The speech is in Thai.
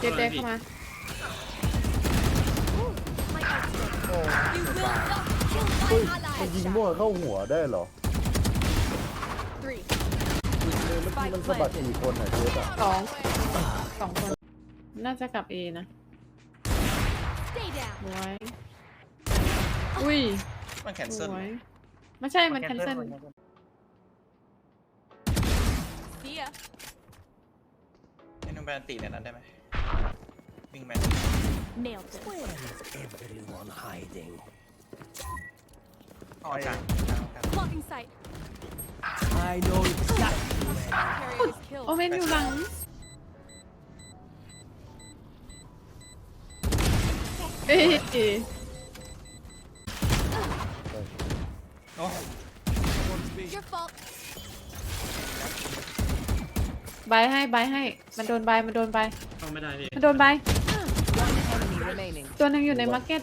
เข้ามา My ult's ready. โอ้ You will not kill เฮ้ย my มันยิง ally. มั่วเข้าหัวได้เหรอ Three. ยิงเลยเมื่อกี้มันสะบัดสี่คนอะเจ๊อะสองสองคน น่าจะกลับเอนะ Stay down. สวยอุ้ยมันแคนสเซิลวยไม่ใช่ มันแคนเซิล See ya. ให้นุ่มแบนตีในนั้นได้ไหมวิ่งแมน Nailed it. Everyone hiding. ออกกลางกลาง Blocking sight. I know exactly. Carrier is โอ killed. เมนอยู่หลัง เอ้ยโอ้ Your fault. บายให้บายให้ มันโดนบายมันโดนบายเข้าไม่ได้พี่มันโดนบาย One enemy remaining. ตัวหนึ่งอยู่ในมาร์เก็ต